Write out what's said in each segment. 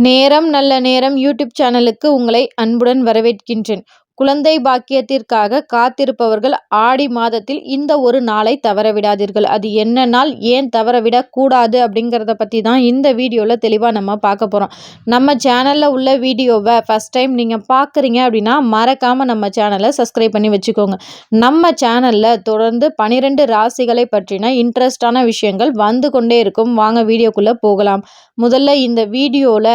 நேரம் நல்ல நேரம் யூடியூப் சேனலுக்கு உங்களை அன்புடன் வரவேற்கின்றேன். குழந்தை பாக்கியத்திற்காக காத்திருப்பவர்கள் ஆடி மாதத்தில் இந்த ஒரு நாளை தவற விடாதீர்கள் அது என்ன நாள்? ஏன் தவறவிடக்கூடாது? அப்படிங்கிறத பற்றி தான் இந்த வீடியோவில் தெளிவாக நம்ம பார்க்க போகிறோம் நம்ம சேனலில் உள்ள வீடியோவை ஃபஸ்ட் டைம் நீங்கள் பார்க்குறீங்க அப்படின்னா மறக்காமல் நம்ம சேனலை சப்ஸ்கிரைப் பண்ணி வச்சுக்கோங்க. நம்ம சேனலில் தொடர்ந்து பனிரெண்டு ராசிகளை பற்றின இன்ட்ரெஸ்டான விஷயங்கள் வந்து கொண்டே இருக்கும். வாங்க வீடியோக்குள்ளே போகலாம். முதல்ல இந்த வீடியோவில்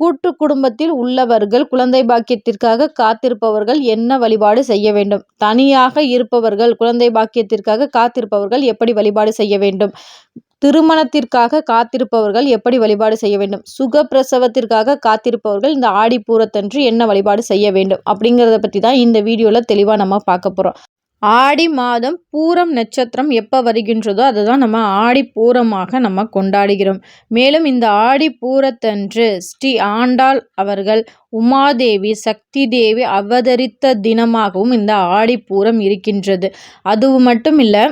கூட்டு குடும்பத்தில் உள்ளவர்கள் குழந்தை பாக்கியத்திற்காக காத்திருப்பவர்கள் என்ன வழிபாடு செய்ய வேண்டும்? தனியாக இருப்பவர்கள் குழந்தை பாக்கியத்திற்காக காத்திருப்பவர்கள் எப்படி வழிபாடு செய்ய வேண்டும்? திருமணத்திற்காக காத்திருப்பவர்கள் எப்படி வழிபாடு செய்ய வேண்டும்? சுகப்பிரசவத்திற்காக காத்திருப்பவர்கள் இந்த ஆடிப்பூரத்தன்று என்ன வழிபாடு செய்ய வேண்டும்? அப்படிங்கிறத பற்றி தான் இந்த வீடியோவில் தெளிவாக நம்ம பார்க்க போகிறோம் ஆடி மாதம் பூரம் நட்சத்திரம் எப்போ வருகின்றதோ அதை தான் நம்ம ஆடி பூரமாக நம்ம கொண்டாடுகிறோம். மேலும் இந்த ஆடி பூரத்தன்று ஸ்ரீ ஆண்டாள் அவர்கள் உமாதேவி சக்தி தேவி அவதரித்த தினமாகவும் இந்த ஆடி பூரம் இருக்கின்றது. அது மட்டும் இல்லை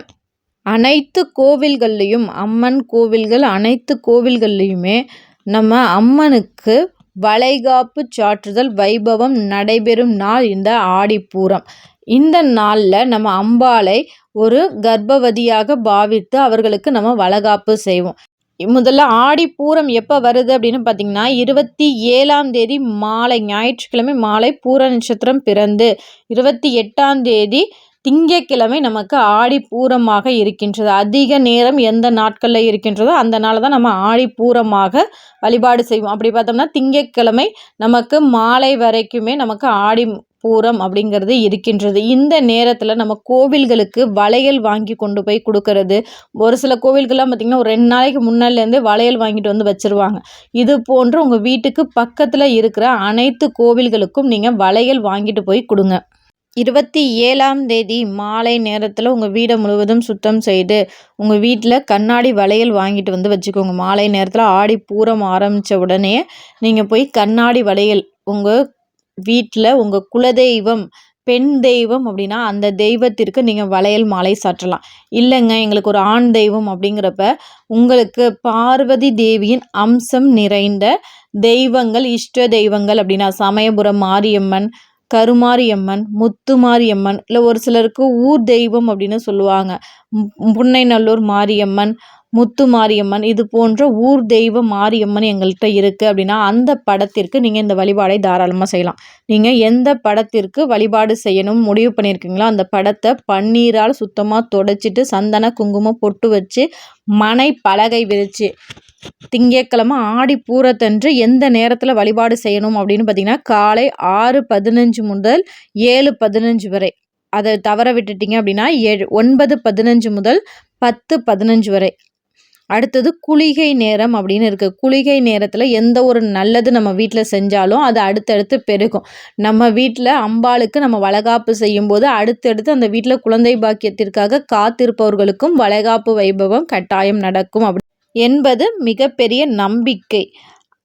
அனைத்து கோவில்கள்லேயும் அம்மன் கோவில்கள் அனைத்து கோவில்கள்லேயுமே நம்ம அம்மனுக்கு வளைகாப்பு சாற்றுதல் வைபவம் நடைபெறும் நாள் இந்த ஆடிப்பூரம் இந்த நாளில் நம்ம அம்பாளை ஒரு கர்ப்பவதியாக பாவித்து அவர்களுக்கு நம்ம வளகாப்பு செய்வோம். முதல்ல ஆடிப்பூரம் எப்போ வருது அப்படின்னு பார்த்தீங்கன்னா இருபத்தி ஏழாம் தேதி மாலை ஞாயிற்றுக்கிழமை மாலை பூர நட்சத்திரம் பிறந்து இருபத்தி எட்டாம் தேதி திங்கக்கிழமை நமக்கு ஆடி பூரமாக இருக்கின்றது. அதிக நேரம் எந்த நாட்களில் இருக்கின்றதோ அந்த நாள் தான் நம்ம ஆடி பூரமாக வழிபாடு செய்வோம். அப்படி பார்த்தோம்னா திங்கக்கிழமை நமக்கு மாலை வரைக்குமே நமக்கு ஆடி பூரம் அப்படிங்கிறது இருக்கின்றது. இந்த நேரத்தில் நம்ம கோவில்களுக்கு வளையல் வாங்கி கொண்டு போய் கொடுக்கறது. ஒரு சில கோவில்கள்லாம் பார்த்திங்கன்னா ஒரு ரெண்டு நாளைக்கு முன்னாடிலேருந்து வளையல் வாங்கிட்டு வந்து வச்சுருவாங்க. இது போன்று உங்கள் வீட்டுக்கு பக்கத்தில் இருக்கிற அனைத்து கோவில்களுக்கும் நீங்கள் வளையல் வாங்கிட்டு போய் கொடுங்க. இருபத்தி ஏழாம் தேதி மாலை நேரத்தில் உங்கள் வீடை முழுவதும் சுத்தம் செய்து உங்கள் வீட்டில் கண்ணாடி வளையல் வாங்கிட்டு வந்து வச்சுக்கோங்க. மாலை நேரத்தில் ஆடி பூரம் ஆரம்பித்த உடனே நீங்கள் போய் கண்ணாடி வளையல் உங்கள் வீட்டில் உங்கள் குலதெய்வம் பெண் தெய்வம் அப்படின்னா அந்த தெய்வத்திற்கு நீங்கள் வளையல் மாலை சாற்றலாம். இல்லைங்க எங்களுக்கு ஒரு ஆண் தெய்வம் அப்படிங்கிறப்ப உங்களுக்கு பார்வதி தேவியின் அம்சம் நிறைந்த தெய்வங்கள் இஷ்ட தெய்வங்கள் அப்படின்னா சமயபுரம் மாரியம்மன் கருமாரியம்மன் முத்துமாரியம்மன் இல்லை ஒரு சிலருக்கு ஊர் தெய்வம் அப்படின்னு சொல்லுவாங்க. புன்னைநல்லூர் மாரியம்மன் முத்து மாரியம்மன் இது போன்ற ஊர் தெய்வ மாரியம்மன் எங்கள்கிட்ட இருக்குது அப்படின்னா அந்த படத்திற்கு நீங்கள் இந்த வழிபாடை தாராளமாக செய்யலாம். நீங்கள் எந்த படத்திற்கு வழிபாடு செய்யணும் முடிவு பண்ணியிருக்கீங்களோ அந்த படத்தை பன்னீரால் சுத்தமாக தொடச்சிட்டு சந்தன குங்குமம் பொட்டு வச்சு மனை பலகை விரித்து திங்கக்கிழமை ஆடி பூரத்தன்று எந்த நேரத்தில் வழிபாடு செய்யணும் அப்படின்னு பார்த்தீங்கன்னா காலை ஆறு பதினஞ்சு முதல் ஏழு பதினஞ்சு வரை. அதை தவற விட்டுட்டிங்க அப்படின்னா ஏழு ஒன்பது பதினஞ்சு முதல் பத்து பதினஞ்சு வரை. அடுத்தது குளிகை நேரம் அப்படின்னு இருக்குது குளிகை நேரத்தில் எந்த ஒரு நல்லது நம்ம வீட்டில் செஞ்சாலும் அது அடுத்தடுத்து பெருகும். நம்ம வீட்டில் அம்பாளுக்கு நம்ம வளகாப்பு செய்யும்போது அடுத்தடுத்து அந்த வீட்டில் குழந்தை பாக்கியத்திற்காக காத்திருப்பவர்களுக்கும் வளகாப்பு வைபவம் கட்டாயம் நடக்கும் அப்படி என்பது மிகப்பெரிய நம்பிக்கை.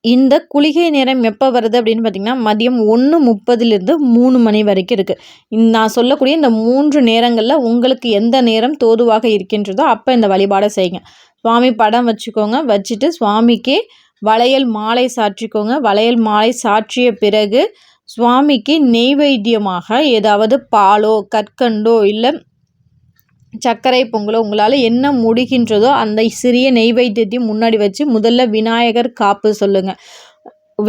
இந்த குளிகை நேரம் எப்போ வருது அப்படின்னு பார்த்திங்கன்னா மதியம் ஒன்று முப்பதுலேருந்து மூணு மணி வரைக்கும் இருக்குது நான் சொல்லக்கூடிய இந்த மூன்று நேரங்களில் உங்களுக்கு எந்த நேரம் தோதுவாக இருக்கின்றதோ அப்போ இந்த வழிபாடை செய்யுங்க. சுவாமி படம் வச்சுக்கோங்க. வச்சுட்டு சுவாமிக்கு வளையல் மாலை சாற்றிக்கோங்க. வளையல் மாலை சாற்றிய பிறகு சுவாமிக்கு நெய்வேத்தியமாக ஏதாவது பாலோ கற்கண்டோ இல்லை சர்க்கரை பொங்கலோ உங்களால் என்ன முடிகின்றதோ அந்த சிறிய நெய்வேத்தியத்தையும் முன்னாடி வச்சு முதல்ல விநாயகர் காப்பு சொல்லுங்கள்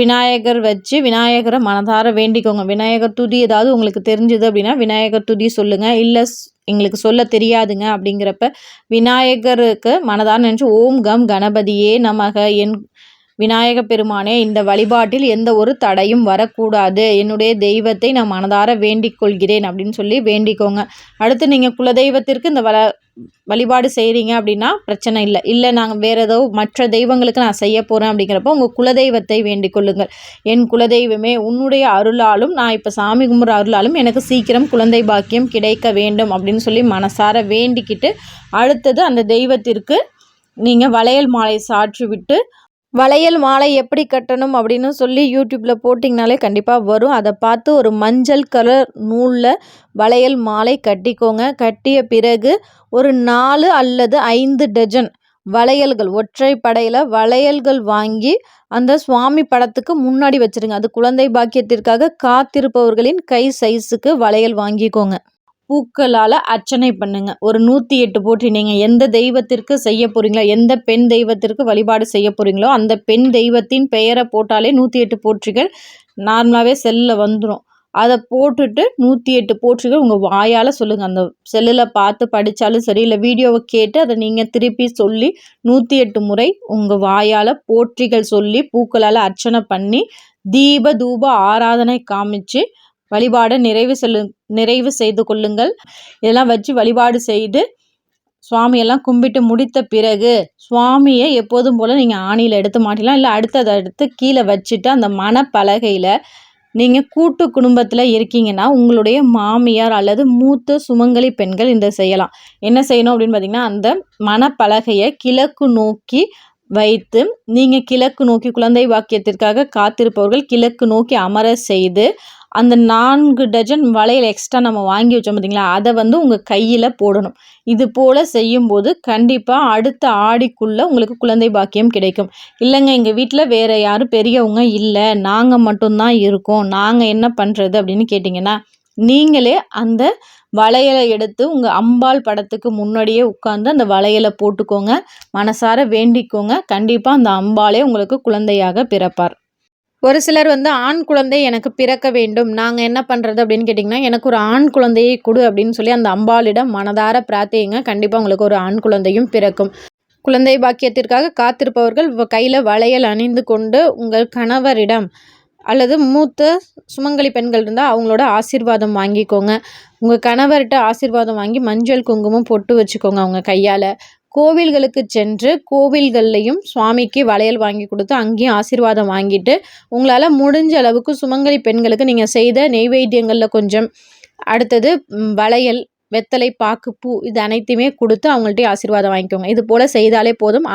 விநாயகர் வச்சு விநாயகரை மனதார வேண்டிக்கோங்க. விநாயகர் துதி ஏதாவது உங்களுக்கு தெரிஞ்சுது அப்படின்னா விநாயகர் துதி சொல்லுங்கள் இல்லை எங்களுக்கு சொல்ல தெரியாதுங்க அப்படிங்கிறப்ப விநாயகருக்கு மனதார நினச்சி ஓம் கம் கணபதியே நமக என் விநாயக பெருமானே இந்த வழிபாட்டில் எந்த ஒரு தடையும் வரக்கூடாது. என்னுடைய தெய்வத்தை நான் மனதார வேண்டிக் கொள்கிறேன் அப்படின்னு சொல்லி வேண்டிக்கோங்க. அடுத்து நீங்கள் குலதெய்வத்திற்கு இந்த வள வழிபாடு செய்கிறீங்க அப்படின்னா பிரச்சனை இல்லை. இல்லை நாங்கள் வேறு ஏதோ மற்ற தெய்வங்களுக்கு நான் செய்ய போகிறேன் அப்படிங்கிறப்போ உங்கள் குலதெய்வத்தை வேண்டிக் கொள்ளுங்கள். என் குலதெய்வமே உன்னுடைய அருளாலும் நான் இப்போ சாமி கும்பிட்ற அருளாலும் எனக்கு சீக்கிரம் குழந்தை பாக்கியம் கிடைக்க வேண்டும் அப்படின்னு சொல்லி மனசார வேண்டிக்கிட்டு அடுத்தது அந்த தெய்வத்திற்கு நீங்கள் வளையல் மாலை சாற்றி விட்டு வளையல் மாலை எப்படி கட்டணும் அப்படின்னு சொல்லி யூடியூப்பில் போட்டிங்கனாலே கண்டிப்பாக வரும். அதை பார்த்து ஒரு மஞ்சள் கலர் நூலில் வளையல் மாலை கட்டிக்கோங்க. கட்டிய பிறகு ஒரு நாலு அல்லது ஐந்து டஜன் வளையல்கள் ஒற்றை படையில் வளையல்கள் வாங்கி அந்த சுவாமி படத்துக்கு முன்னாடி வச்சிருங்க. அது குழந்தை பாக்கியத்திற்காக காத்திருப்பவர்களின் கை சைஸுக்கு வளையல் வாங்கிக்கோங்க. பூக்களால் அர்ச்சனை பண்ணுங்க. ஒரு நூற்றி எட்டு போற்றி நீங்கள் எந்த தெய்வத்திற்கு செய்ய போகிறீங்களோ எந்த பெண் தெய்வத்திற்கு வழிபாடு செய்ய போகிறீங்களோ அந்த பெண் தெய்வத்தின் பெயரை போட்டாலே நூற்றி எட்டு போற்றிகள் நார்மலாகவே செல்லில் வந்துடும் அதை போட்டுட்டு நூற்றி எட்டு போற்றிகள் உங்கள் வாயால் சொல்லுங்கள் அந்த செல்லில் பார்த்து படித்தாலும் சரி இல்லை வீடியோவை கேட்டு அதை நீங்கள் திருப்பி சொல்லி நூற்றி எட்டு முறை உங்கள் வாயால் போற்றிகள் சொல்லி பூக்களால் அர்ச்சனை பண்ணி தீப தூப ஆராதனை காமிச்சு வழிபாடை நிறைவு செல்லு நிறைவு செய்து கொள்ளுங்கள். இதெல்லாம் வச்சு வழிபாடு செய்து சுவாமியெல்லாம் கும்பிட்டு முடித்த பிறகு சுவாமியை எப்போதும் போல் நீங்கள் ஆணியில் எடுத்து மாட்டிலாம் இல்லை அடுத்ததை எடுத்து கீழே வச்சுட்டு அந்த மனப்பலகையில் நீங்கள் கூட்டு குடும்பத்தில் இருக்கீங்கன்னா உங்களுடைய மாமியார் அல்லது மூத்த சுமங்கலி பெண்கள் இந்த செய்யலாம். என்ன செய்யணும் அப்படின்னு பார்த்தீங்கன்னா அந்த மனப்பலகையை கிழக்கு நோக்கி வைத்து நீங்கள் கிழக்கு நோக்கி குழந்தை வாக்கியத்திற்காக காத்திருப்பவர்கள் கிழக்கு நோக்கி அமர செய்து அந்த நான்கு டஜன் வளையல் எக்ஸ்ட்ரா நம்ம வாங்கி வச்சோம் பார்த்தீங்களா அதை வந்து உங்கள் கையில் போடணும். இது போல் செய்யும்போது கண்டிப்பாக அடுத்த ஆடிக்குள்ளே உங்களுக்கு குழந்தை பாக்கியம் கிடைக்கும். இல்லைங்க எங்கள் வீட்டில் வேறு யாரும் பெரியவங்க இல்லை. நாங்கள் மட்டும்தான் இருக்கோம். நாங்கள் என்ன பண்ணுறது அப்படின்னு கேட்டிங்கன்னா நீங்களே அந்த வளையலை எடுத்து உங்கள் அம்பாள் படத்துக்கு முன்னாடியே உட்காந்து அந்த வளையலை போட்டுக்கோங்க. மனசார வேண்டிக்கோங்க. கண்டிப்பாக அந்த அம்பாளே உங்களுக்கு குழந்தையாக பிறப்பார். ஒரு சிலர் வந்து ஆண் குழந்தை எனக்கு பிறக்க வேண்டும். நாங்கள் என்ன பண்ணுறது அப்படின்னு கேட்டிங்கன்னா எனக்கு ஒரு ஆண் குழந்தையை கொடு அப்படின்னு சொல்லி அந்த அம்பாளிடம் மனதார பிரார்த்திங்க கண்டிப்பாக உங்களுக்கு ஒரு ஆண் குழந்தையும் பிறக்கும். குழந்தை பாக்கியத்திற்காக காத்திருப்பவர்கள் கையில் வளையல் அணிந்து கொண்டு உங்கள் கணவரிடம் அல்லது மூத்த சுமங்கலி பெண்கள் இருந்தால் அவங்களோட ஆசீர்வாதம் வாங்கிக்கோங்க. உங்கள் கணவர்கிட்ட ஆசீர்வாதம் வாங்கி மஞ்சள் குங்குமம் பொட்டு வச்சுக்கோங்க அவங்க கையால். கோவில்களுக்கு சென்று கோவில்கள்லையும் சுவாமிக்கு வளையல் வாங்கி கொடுத்து அங்கேயும் ஆசீர்வாதம் வாங்கிட்டு உங்களால் முடிஞ்ச அளவுக்கு சுமங்கலி பெண்களுக்கு நீங்கள் செய்த நெய்வேத்தியங்களில் கொஞ்சம் அடுத்தது வளையல் வெத்தலை பாக்கு பூ இது அனைத்தையுமே கொடுத்து அவங்கள்ட்ட ஆசீர்வாதம் வாங்கிக்கோங்க. இது போல் செய்தாலே போதும்.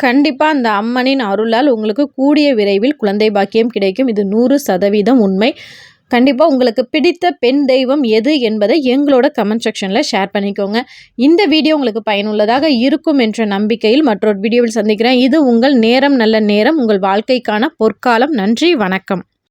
கண்டிப்பாக அந்த அம்மனின் அருளால் உங்களுக்கு கூடிய விரைவில் குழந்தை பாக்கியம் கிடைக்கும். இது நூறு சதவீதம் உண்மை. கண்டிப்பாக உங்களுக்கு பிடித்த பெண் தெய்வம் எது என்பதை எங்களோட கமெண்ட் செக்ஷனில் ஷேர் பண்ணிக்கோங்க. இந்த வீடியோ உங்களுக்கு பயனுள்ளதாக இருக்கும் என்ற நம்பிக்கையில் மற்றொரு வீடியோவில் சந்திக்கிறேன். இது உங்கள் நேரம் நல்ல நேரம் உங்கள் வாழ்க்கைக்கான பொற்காலம். நன்றி வணக்கம்.